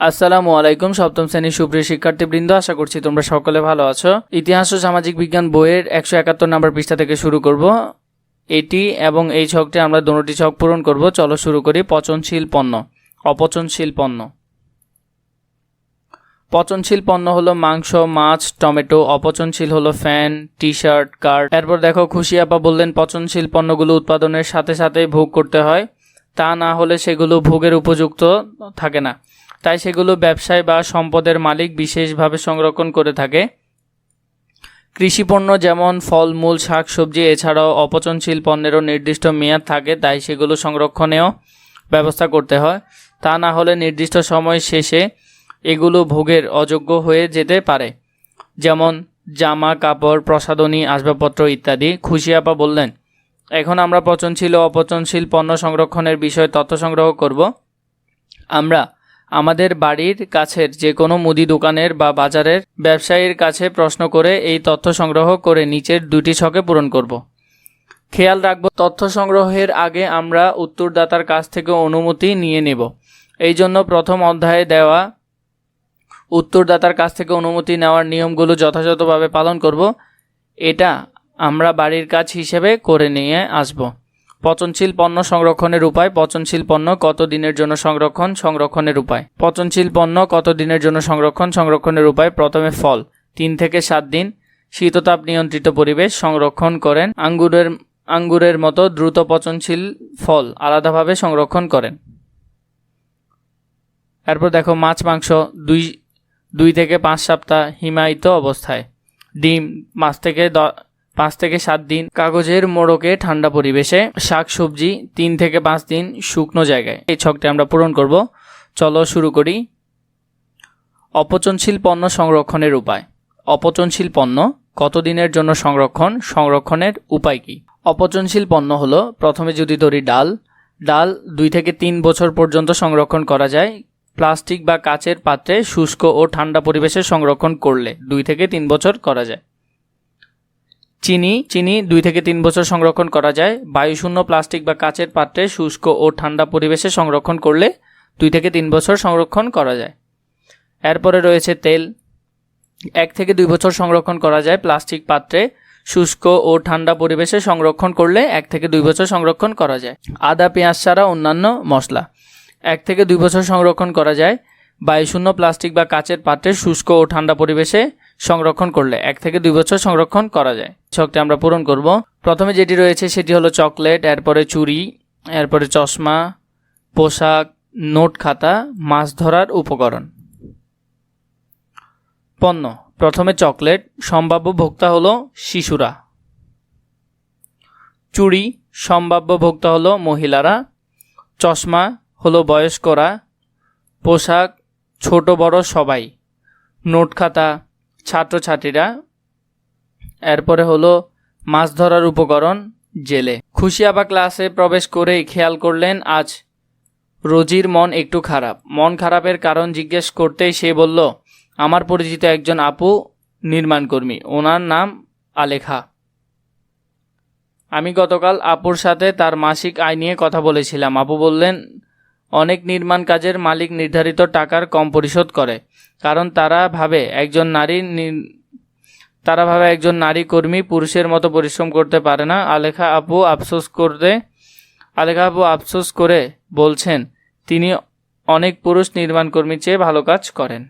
আসসালামু আলাইকুম, সপ্তম শ্রেণির সুপ্রিয় শিক্ষার্থীবৃন্দ, আশা করছি তোমরা সকলে ভালো আছো। ইতিহাস ও সামাজিক বিজ্ঞান বইয়ের একশো একাত্তর নম্বর পৃষ্ঠা থেকে শুরু করব। এটি এবং এই ছকটি আমরা দুটি ছক পূরণ করব। চলো শুরু করি পচনশীল পণ্য, অপচনশীল পণ্য। পচনশীল পণ্য হলো মাংস, মাছ, টমেটো, অপচনশীল হলো ফ্যান টি শার্ট কার্ড। এরপর দেখো খুশি আপা বললেন, পচনশীল পণ্যগুলো উৎপাদনের সাথে সাথে ভোগ করতে হয়। তা না হলে সেগুলো ভোগের উপযুক্ত থাকে না। তাই সেগুলো ব্যবসায় বা সম্পদের মালিক বিশেষভাবে সংরক্ষণ করে থাকে। কৃষিপণ্য যেমন ফলমূল শাকসবজি এছাড়াও অপচনশীল পণ্যেরও নির্দিষ্ট মেয়াদ থাকে, তাই সেগুলো সংরক্ষণেও ব্যবস্থা করতে হয়। তা না হলে নির্দিষ্ট সময় শেষে এগুলো ভোগের অযোগ্য হয়ে যেতে পারে। যেমন জামা, কাপড়, প্রসাধনী, আসবাবপত্র ইত্যাদি। খুশি আপা বললেন, এখন আমরা পচনশীল ও অপচনশীল পণ্য সংরক্ষণের বিষয়ে তথ্য সংগ্রহ করব। আমরা আমাদের বাড়ির কাছের যে কোনো মুদি দোকানের বা বাজারের ব্যবসায়ীর কাছে প্রশ্ন করে এই তথ্য সংগ্রহ করে নিচের দুটি ছকে পূরণ করব। খেয়াল রাখব, তথ্য সংগ্রহের আগে আমরা উত্তরদাতার কাছ থেকে অনুমতি নিয়ে নেব। এই জন্য প্রথম অধ্যায়ে দেওয়া উত্তরদাতার কাছ থেকে অনুমতি নেওয়ার নিয়মগুলো যথাযথভাবে পালন করব। এটা আমরা বাড়ির কাজ হিসেবে করে নিয়ে আসব। পচনশীল পণ্য সংরক্ষণের উপায়, পচনশীল পণ্য কত দিনের জন্য সংরক্ষণ, সংরক্ষণের উপায়। পচনশীল পণ্য কত দিনের জন্য সংরক্ষণ, সংরক্ষণের উপায়, প্রথমে ফল। তিন থেকে সাত দিন। শীততাপ নিয়ন্ত্রিত পরিবেশ, সংরক্ষণ করেন। আঙ্গুরের আঙ্গুরের মতো দ্রুত পচনশীল ফল আলাদাভাবে সংরক্ষণ করেন। এরপর দেখো মাছ, মাংস দুই দুই থেকে পাঁচ সপ্তাহ হিমায়িত অবস্থায়। ডিম পাঁচ থেকে পাঁচ থেকে সাত দিন কাগজের মোড়কে ঠান্ডা পরিবেশে, শাক সবজি তিন থেকে পাঁচ দিন শুকনো জায়গায়। এই ছকটি আমরা পূরণ করব। চলো শুরু করি। অপচনশীল পণ্য সংরক্ষণের উপায়। অপচনশীল পণ্য কতদিনের জন্য সংরক্ষণ, সংরক্ষণের উপায় কি? অপচনশীল পণ্য হলো, প্রথমে যদি ধরি ডাল ডাল দুই থেকে তিন বছর পর্যন্ত সংরক্ষণ করা যায়। প্লাস্টিক বা কাচের পাত্রে শুষ্ক ও ঠান্ডা পরিবেশে সংরক্ষণ করলে দুই থেকে তিন বছর করা যায়। চিনি চিনি দুই থেকে তিন বছর সংরক্ষণ করা যায়। বায়ুশূন্য, প্লাস্টিক বা কাচের পাত্রে শুষ্ক ও ঠান্ডা পরিবেশে সংরক্ষণ করলে দুই থেকে তিন বছর সংরক্ষণ করা যায়। এরপরে রয়েছে তেল। এক থেকে দুই বছর সংরক্ষণ করা যায় প্লাস্টিক পাত্রে। শুষ্ক ও ঠান্ডা পরিবেশে সংরক্ষণ করলে এক থেকে দুই বছর সংরক্ষণ করা যায়। আদা, পেঁয়াজ ছাড়া অন্যান্য মশলা। এক থেকে দুই বছর সংরক্ষণ করা যায়। বায়ুশূন্য, প্লাস্টিক বা কাচের পাত্রে শুষ্ক ও ঠান্ডা পরিবেশে সংরক্ষণ করলে, এক থেকে দুই বছর সংরক্ষণ করা যায়। ছকটি আমরা পূরণ করব। প্রথমে যেটি রয়েছে সেটি হলো চকলেট, এরপরে চুড়ি, এরপরে চশমা, পোশাক, নোট খাতা, মাছ ধরার উপকরণ। পণ্য, প্রথমে চকলেট, সম্ভাব্য ভোক্তা হলো শিশুরা। চুড়ি, সম্ভাব্য ভোক্তা হলো মহিলারা। চশমা হলো বয়স্করা। পোশাক, ছোট বড় সবাই। নোট খাতা ছাত্রছাত্রীরা। এরপরে হলো মাছ ধরার উপকরণ, জেলে। খুশি আবা ক্লাসে প্রবেশ করেই খেয়াল করলেন, আজ রোজির মন একটু খারাপ। মন খারাপের কারণ জিজ্ঞেস করতেই সে বলল, আমার পরিচিত একজন আপু নির্মাণকর্মী ওনার নাম আলেখা। আমি গতকাল আপুর সাথে তার মাসিক আয় নিয়ে কথা বলেছিলাম। আপু বললেন অনেক নির্মাণ কাজের মালিক নির্ধারিত টাকার কম পরিশোধ করে, কারণ তারা ভাবে একজন নারী তারা ভাবে একজন নারী কর্মী পুরুষের মতো পরিশ্রম করতে পারে না। আলেখা আপু আফসোস করতে আলেখা আপু আফসোস করে বলছেন, তিনি অনেক পুরুষ নির্মাণ কর্মীর চেয়ে ভালো কাজ করেন।